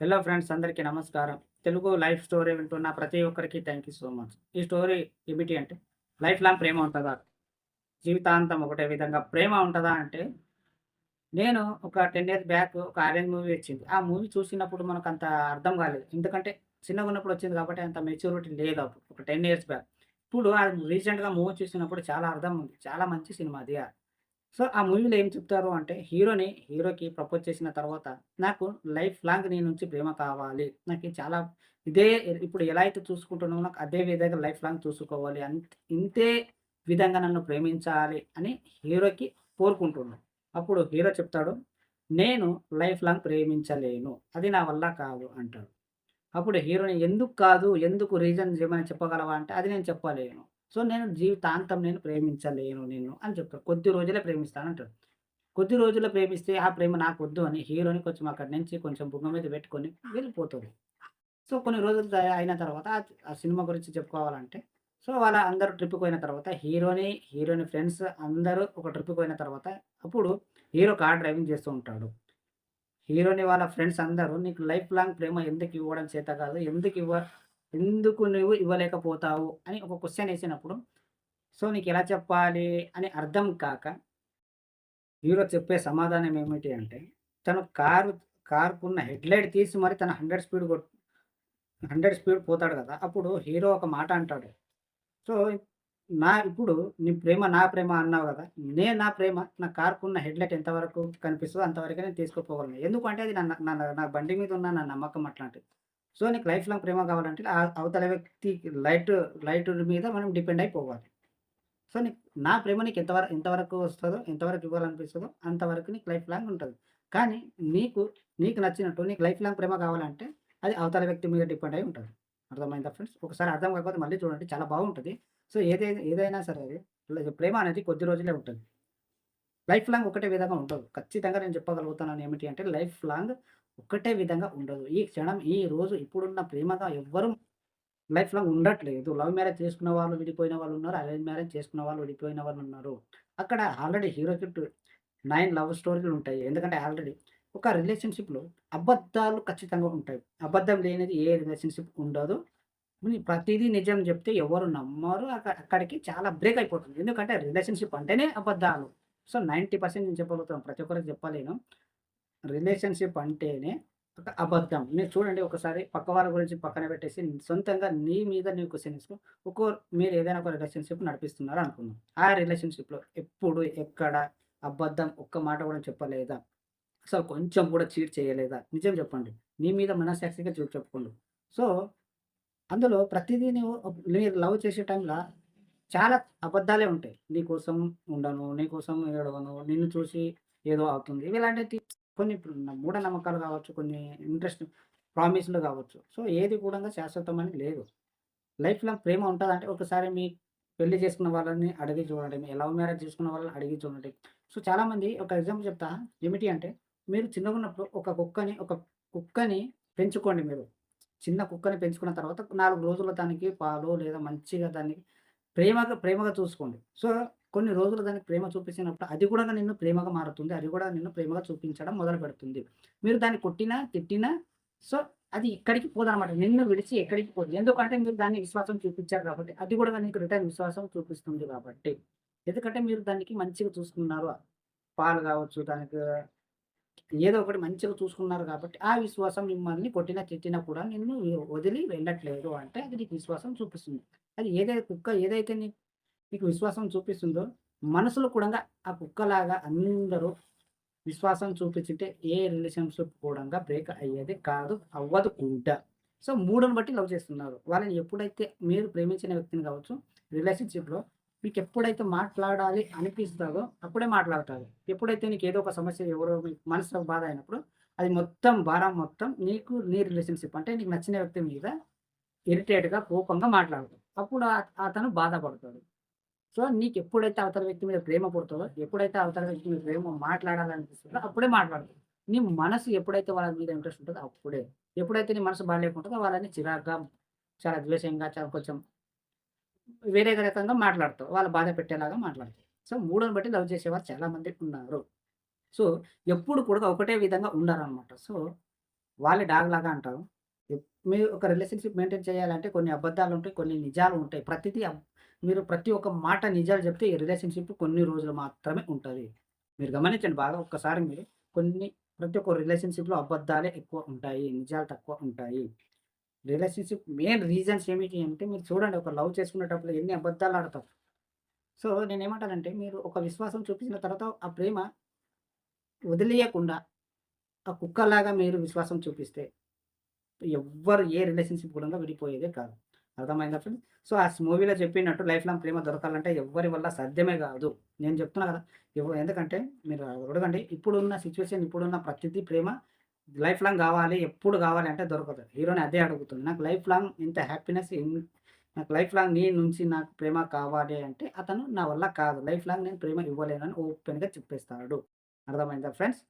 Hello friends అందరికీ నమస్కారం. Telugu life story వింటున్న ప్రతి ఒక్కరికి థ్యాంక్ యూ సో మచ్ ఈ స్టోరీ ఏమిటి అంటే లైఫ్ లాంగ్ ప్రేమ ఉంటుందా? జీవితాంతం ఒకటే విధంగా ప్రేమ ఉంటుందా అంటే నేను ఒక టెన్ ఇయర్స్ బ్యాక్ ఒక ఆరెంజ్ మూవీ వచ్చింది. ఆ మూవీ చూసినప్పుడు మనకు అంత అర్థం కాలేదు. ఎందుకంటే చిన్నగా ఉన్నప్పుడు వచ్చింది కాబట్టి అంత మెచ్యూరిటీ లేదు అప్పుడు. ఒక టెన్ ఇయర్స్ బ్యాక్ ఇప్పుడు అది రీసెంట్గా మూవీ చూసినప్పుడు చాలా అర్థం ఉంది. చాలా మంచి సినిమా అది. సో ఆ మూవీలో ఏం చెప్తారు అంటే హీరోని హీరోకి ప్రపోజ్ చేసిన తర్వాత నాకు లైఫ్ లాంగ్ నీ నుంచి ప్రేమ కావాలి. నాకు చాలా ఇదే ఇప్పుడు ఎలా అయితే చూసుకుంటున్నామో నాకు అదే విధంగా లైఫ్ లాంగ్ చూసుకోవాలి. అంత ఇంతే విధంగా నన్ను ప్రేమించాలి అని హీరోకి కోరుకుంటున్నాను. అప్పుడు హీరో చెప్తాడు నేను లైఫ్ లాంగ్ ప్రేమించలేను. అది నా వల్ల కాదు అంటాడు. అప్పుడు హీరోని ఎందుకు కాదు? ఎందుకు రీజన్ ఏమైనా చెప్పగలవా? అంటే అది నేను చెప్పలేను. సో నేను జీవితాంతం నేను ప్రేమించలేను నేను అని చెప్తాడు. కొద్ది రోజులే ప్రేమిస్తాను అంటాడు. కొద్ది రోజులు ప్రేమిస్తే ఆ ప్రేమ నాకు వద్దు అని హీరోని కొంచెం అక్కడి నుంచి కొంచెం బుగ్గ మీద పెట్టుకొని వెళ్ళిపోతుంది సో కొన్ని రోజులు అయిన తర్వాత ఆ ఆ సినిమా గురించి చెప్పుకోవాలంటే సో వాళ్ళ అందరూ ట్రిప్కి పోయిన తర్వాత హీరోని హీరోని ఫ్రెండ్స్ అందరూ ఒక ట్రిప్కి పోయిన తర్వాత అప్పుడు హీరో కార్ డ్రైవింగ్ చేస్తూ ఉంటాడు. హీరోని వాళ్ళ ఫ్రెండ్స్ అందరూ నీకు లైఫ్ లాంగ్ ప్రేమ ఎందుకు ఇవ్వడం చేత కాదు ఎందుకు ఇవ్వ ఎందుకు నువ్వు ఇవ్వలేకపోతావు అని ఒక క్వశ్చన్ వేసినప్పుడు సో నీకు ఎలా చెప్పాలి? అని అర్థం కాక హీరో చెప్పే సమాధానం ఏమిటి అంటే తను కారు కారుకున్న హెడ్లైట్ తీసి మరి తన హండ్రెడ్ స్పీడ్ కొట్ హండ్రెడ్ స్పీడ్ పోతాడు కదా అప్పుడు హీరో ఒక మాట అంటాడు. సో నా ఇప్పుడు నీ ప్రేమ నా ప్రేమ అన్నావు కదా నేను నా ప్రేమ నా కారుకున్న హెడ్లైట్ ఎంతవరకు కనిపిస్తుందో అంతవరకు నేను తీసుకుపోగలను. ఎందుకంటే అది నా నా బండి మీద ఉన్న నా నమ్మకం అట్లాంటిది. సో నీకు లైఫ్ లాంగ్ ప్రేమ కావాలంటే అవతల వ్యక్తి లైట్ లైట్ మీద మనం డిపెండ్ అయిపోవాలి. సో నీకు నా ప్రేమ నీకు ఎంతవరకు ఎంతవరకు వస్తుందో ఎంతవరకు ఇవ్వాలనిపిస్తుందో అంతవరకు నీకు లైఫ్ లాంగ్ ఉంటుంది. కానీ నీకు నీకు నచ్చినట్టు నీకు లైఫ్ లాంగ్ ప్రేమ కావాలంటే అది అవతల వ్యక్తి మీద డిపెండ్ అయి ఉంటుంది. అర్థమైందా ఫ్రెండ్స్? ఒకసారి అర్థం కాకపోతే మళ్ళీ చూడండి చాలా బాగుంటుంది. సో ఏదైనా ఏదైనా సరే అది ప్రేమ అనేది కొద్ది రోజులే ఉంటుంది. లైఫ్ లాంగ్ ఒకటే విధంగా ఉండదు. ఖచ్చితంగా నేను చెప్పగలుగుతాను ఏమిటి అంటే లైఫ్ లాంగ్ ఒక్కటే విధంగా ఉండదు. ఈ క్షణం ఈ రోజు ఇప్పుడున్న ప్రేమగా ఎవ్వరు లైఫ్ లాంగ్ ఉండట్లేదు. లవ్ మ్యారేజ్ చేసుకున్న వాళ్ళు విడిపోయిన వాళ్ళు ఉన్నారు. అరేంజ్ మ్యారేజ్ చేసుకున్న వాళ్ళు విడిపోయిన వాళ్ళు ఉన్నారు. అక్కడ ఆల్రెడీ హీరో చుట్టూ నైన్ లవ్ స్టోరీలు ఉంటాయి. ఎందుకంటే ఆల్రెడీ ఒక రిలేషన్షిప్లో అబద్ధాలు ఖచ్చితంగా ఉంటాయి. అబద్ధం లేనిది ఏ రిలేషన్షిప్ ఉండదు. ప్రతిదీ నిజం చెప్తే ఎవరు నమ్మరు. అక్కడ అక్కడికి చాలా బ్రేక్ అయిపోతుంది. ఎందుకంటే రిలేషన్షిప్ అంటేనే అబద్ధాలు. సో నైంటీ పర్సెంట్ నేను చెప్పగలుగుతాను ప్రతి ఒక్కరికి చెప్పలేను. రిలేషన్షిప్ అంటేనే ఒక అబద్ధం. మీరు చూడండి ఒకసారి పక్క వాళ్ళ గురించి పక్కన పెట్టేసి సొంతంగా నీ మీద నీ క్వశ్చన్ వేసుకో ఒక్కో మీరు ఏదైనా ఒక రిలేషన్షిప్ నడిపిస్తున్నారు అనుకుందాం. ఆ రిలేషన్షిప్లో ఎప్పుడు ఎక్కడ అబద్ధం ఒక్క మాట కూడా చెప్పలేదా? అసలు కొంచెం కూడా చీట్ చేయలేదా? నిజం చెప్పండి. నీ మీద మనసాక్షిగా చూ చెప్పుకోండి. సో అందులో ప్రతిదీ నువ్వు మీరు లవ్ చేసే టైంలో చాలా అబద్ధాలే ఉంటాయి. నీకోసం ఉండను నీకోసం ఏడవను నిన్ను చూసి ఏదో అవుతుంది. ఇలాంటి కొన్ని మూఢనమ్మకాలు కావచ్చు కొన్ని ఇంట్రెస్ట్ ప్రామిస్లు కావచ్చు. సో ఏది కూడా శాశ్వతమని లేదు. లైఫ్ లాంగ్ ప్రేమ ఉంటుందంటే ఒకసారి మీ పెళ్ళి చేసుకున్న వాళ్ళని అడిగి చూడండి మీ లవ్ మ్యారేజ్ చేసుకున్న వాళ్ళని అడిగి చూడండి. సో చాలామంది ఒక ఎగ్జాంపుల్ చెప్తా. ఏమిటి అంటే మీరు చిన్నగా ఉన్నప్పుడు ఒక కుక్కని ఒక కుక్కని పెంచుకోండి మీరు. చిన్న కుక్కని పెంచుకున్న తర్వాత నాలుగు రోజుల దానికి పాలు లేదా మంచిగా దానికి ప్రేమగా ప్రేమగా చూసుకోండి. సో కొన్ని రోజులు దానికి ప్రేమ చూపించినప్పుడు అది కూడా నిన్ను ప్రేమగా మారుతుంది అది కూడా నిన్ను ప్రేమగా చూపించడం మొదలు పెడుతుంది. మీరు దాన్ని కొట్టినా తిట్టినా సో అది ఇక్కడికి పోదనమాట నిన్ను విడిచి ఎక్కడికి పోదు. ఎందుకంటే మీరు దాన్ని విశ్వాసం చూపించారు కాబట్టి అది కూడా నీకు రిటర్న్ విశ్వాసం చూపిస్తుంది కాబట్టి. ఎందుకంటే మీరు దానికి మంచిగా చూసుకున్నారు. పాలు కావచ్చు దానికి ఏదో ఒకటి మంచిగా చూసుకున్నారు కాబట్టి ఆ విశ్వాసం మిమ్మల్ని కొట్టినా తిట్టినా కూడా నిన్ను వదిలి వెళ్ళట్లేదు అంటే అది నీకు విశ్వాసం చూపిస్తుంది. అది ఏదైతే కుక్క ఏదైతే నీకు మీకు విశ్వాసం చూపిస్తుందో మనసులో కూడా ఆ కుక్కలాగా అందరూ విశ్వాసం చూపించుంటే ఏ రిలేషన్షిప్ కూడా బ్రేక్ అయ్యేది కాదు అవ్వదు కూడా సో మూడుని బట్టి లవ్ చేస్తున్నారు. వాళ్ళని ఎప్పుడైతే మీరు ప్రేమించిన వ్యక్తిని కావచ్చు రిలేషన్షిప్లో మీకు ఎప్పుడైతే మాట్లాడాలి అనిపిస్తుందో అప్పుడే మాట్లాడతారు. ఎప్పుడైతే నీకు ఏదో ఒక సమస్య ఎవరో మనసులో బాధ అయినప్పుడు అది మొత్తం భారం మొత్తం నీకు నీ రిలేషన్షిప్ అంటే నీకు నచ్చిన వ్యక్తి మీద ఇరిటేట్గా కోపంగా మాట్లాడతాడు అప్పుడు అతను బాధపడతాడు. సో నీకు ఎప్పుడైతే అవతల వ్యక్తి మీద ప్రేమ పుడుతుందో ఎప్పుడైతే అవతల వ్యక్తి మీద ప్రేమ మాట్లాడాలనిపిస్తుందో అప్పుడే మాట్లాడుతుంది నీ మనసు ఎప్పుడైతే వాళ్ళ మీద ఇంట్రెస్ట్ ఉంటుందో అప్పుడే. ఎప్పుడైతే నీ మనసు బాగాలేకుంటుందో వాళ్ళని చిరాగ్గా చాలా ద్వేషంగా చాలా కొంచెం వేరే రకంగా మాట్లాడతావు. వాళ్ళు బాధ పెట్టేలాగా మాట్లాడతావు. సో మూడోని బట్టి లవ్ చేసేవారు చాలా మంది ఉన్నారు. సో ఎప్పుడు కూడా ఒకటే విధంగా ఉండాలన్నమాట. సో వాళ్ళే డాగ్ లాగా అంటారు. మీరు ఒక రిలేషన్‌షిప్ మెయింటైన్ చేయాలంటే కొన్ని అబద్ధాలు ఉంటాయి కొన్ని నిజాలు ఉంటాయి. ప్రతిదీ మీరు ప్రతి ఒక్క మాట నిజాలు చెప్తే ఈ రిలేషన్‌షిప్ కొన్ని రోజులు మాత్రమే ఉంటుంది మీరు గమనించండి బాగా ఒక్కసారి మీరు కొన్ని ప్రతి ఒక్క రిలేషన్‌షిప్‌లో అబద్ధాలే ఎక్కువ ఉంటాయి. నిజాలు తక్కువ ఉంటాయి. రిలేషన్‌షిప్ మెయిన్ రీజన్స్ ఏమిటి అంటే మీరు చూడండి ఒక లవ్ చేసుకునేటప్పుడు ఎన్ని అబద్ధాలు ఆడతారు. సో నేనేమంటానంటే మీరు ఒక విశ్వాసం చూపించిన తర్వాత ఆ ప్రేమ వదిలేయకుండా ఆ కుక్కలాగా మీరు విశ్వాసం చూపిస్తే ఎవ్వరు ఏ రిలేషన్‌షిప్ కూడా విడిపోయేదే కాదు. అర్థమైందా ఫ్రెండ్స్? సో ఆ మూవీలో చెప్పినట్టు లైఫ్ లాంగ్ ప్రేమ దొరకాలంటే ఎవరి వల్ల సాధ్యమే కాదు. నేను చెప్తున్నా కదా! ఎందుకంటే మీరు అడగండి ఇప్పుడున్న సిచ్యువేషన్ ఇప్పుడున్న ప్రతిదీ ప్రేమ లైఫ్ లాంగ్ కావాలి. ఎప్పుడు కావాలి అంటే దొరకదు. హీరోని అదే అడుగుతుంది. నాకు లైఫ్ లాంగ్ ఇంత హ్యాపీనెస్ నాకు లైఫ్ లాంగ్ నీ నుంచి నాకు ప్రేమ కావాలి అంటే అతను నా వల్ల కాదు. లైఫ్ లాంగ్ నేను ప్రేమ ఇవ్వలేనని ఓపెన్‌గా చెప్పేస్తాడు. అర్థమైందా ఫ్రెండ్స్?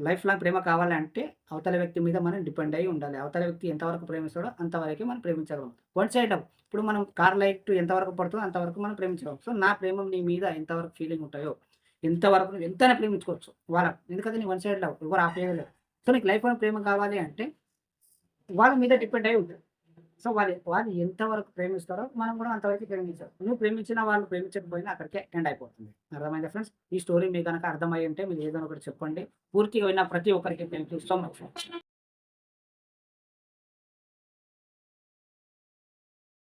లైఫ్ లాంగ్ ప్రేమ కావాలంటే అవతల వ్యక్తి మీద మనం డిపెండ్ అయి ఉండాలి. అవతల వ్యక్తి ఎంతవరకు ప్రేమిస్తాడో అంతవరకే మనం ప్రేమించగలం. One side love. ఇప్పుడు మనం కార్ లైట్ ఎంతవరకు పడుతుందో అంతవరకు మనం ప్రేమించగలం. సో నా ప్రేమ నీ మీద ఎంతవరకు ఫీలింగ్ ఉంటాయో ఎంతవరకు నువ్వు ఎంతైనా ప్రేమించుకోవచ్చు. వాళ్ళ ఎందుకంటే నీ వన్ సైడ్ లవ్. ఎవరు ఆపేయలేరు. సో నీకు లైఫ్ లాంగ్ ప్రేమ కావాలి అంటే వాళ్ళ మీద డిపెండ్ అయి ఉంటుంది. సో వాళ్ళు వాళ్ళు ఎంతవరకు ప్రేమిస్తారో మనం కూడా అంతవరకు ప్రేమించాం నువ్వు ప్రేమించినా వాళ్ళు ప్రేమించకపోయినా అక్కడికే ఎండ్ అయిపోతుంది. అర్థమైందా ఫ్రెండ్స్? ఈ స్టోరీ మీకు గనక అర్థమయ్యి ఉంటే మీరు ఏదైనా ఒకటి చెప్పండి. పూర్తిగా విన్న ప్రతి ఒక్కరికి మేము చూస్తాం